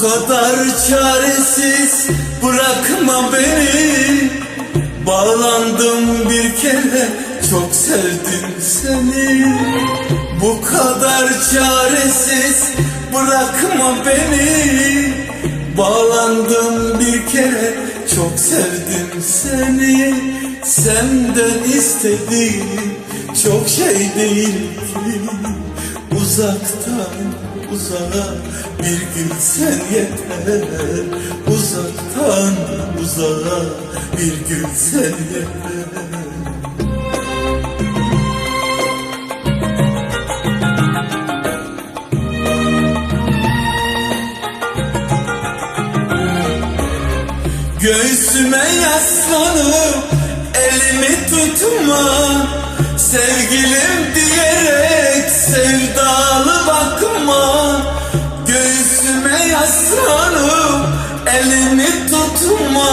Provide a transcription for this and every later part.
kadar çaresiz bırakma beni. Bağlandım bir kere çok sevdim seni. Bu kadar çaresiz bırakma beni. Bağlandım bir kere çok sevdim seni. Senden istediğim çok şey değil ki. Uzaktan uzağa bir gün sen yeter Uzaktan uzağa bir gün sen yeter Göğsüme yaslanıp elimi tutma Sevgilim diyerek sevdalı elimi tutma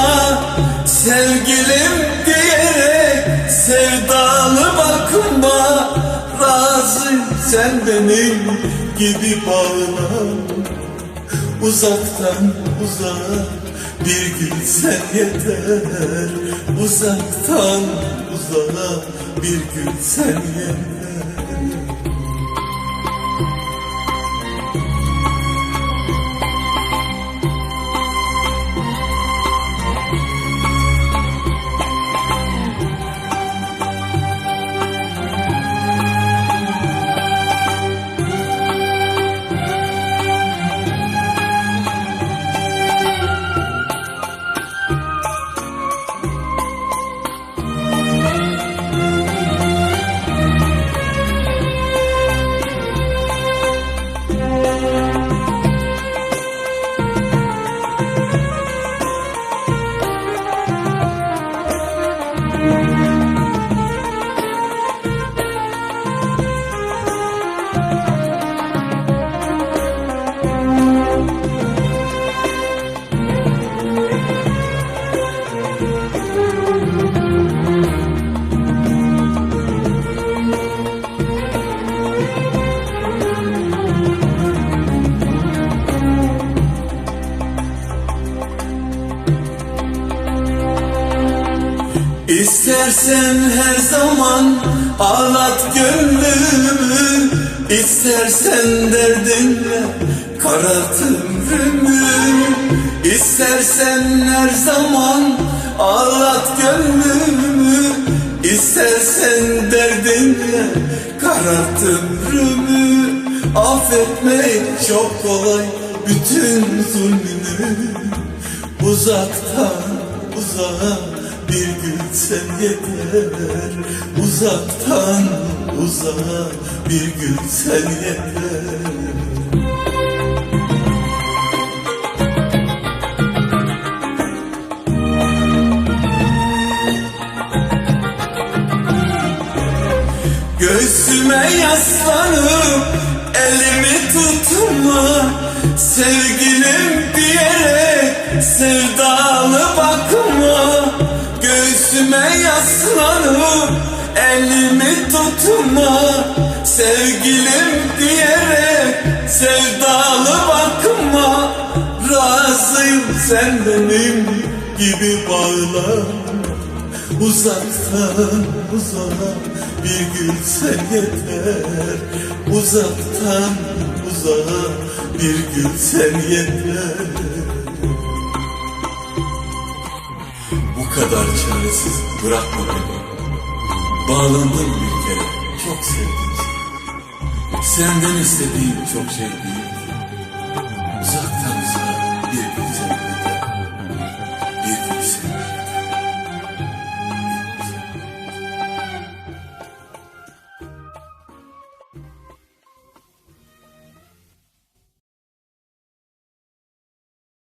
Sevgilim diyerek sevdalı bakma. Razı sen benim gibi bağlan Uzaktan uzağa bir gün sen yeter. Uzaktan uzağa bir gün sen yeter İstersen her zaman ağlat gönlümü İstersen derdinle karart ömrümü. İstersen her zaman ağlat gönlümü İstersen derdinle karart ömrümü. Affetmek çok kolay bütün zulmünü Uzaktan uzağa bir gün sen yeter. Uzaktan uzağa bir gün sen yeter. Göğsüme yaslanıp elimi tutma Sevgilim diyerek sevdalı bakma. Razıyım sen benim gibi bağlan Uzaktan uzağa bir gün sen yeter. Uzaktan uzağa bir gün sen yeter. Bu kadar çaresiz bırakma beni Bağlandım bir kere, çok sevdim. Senden istediğim çok şey değil. Uzak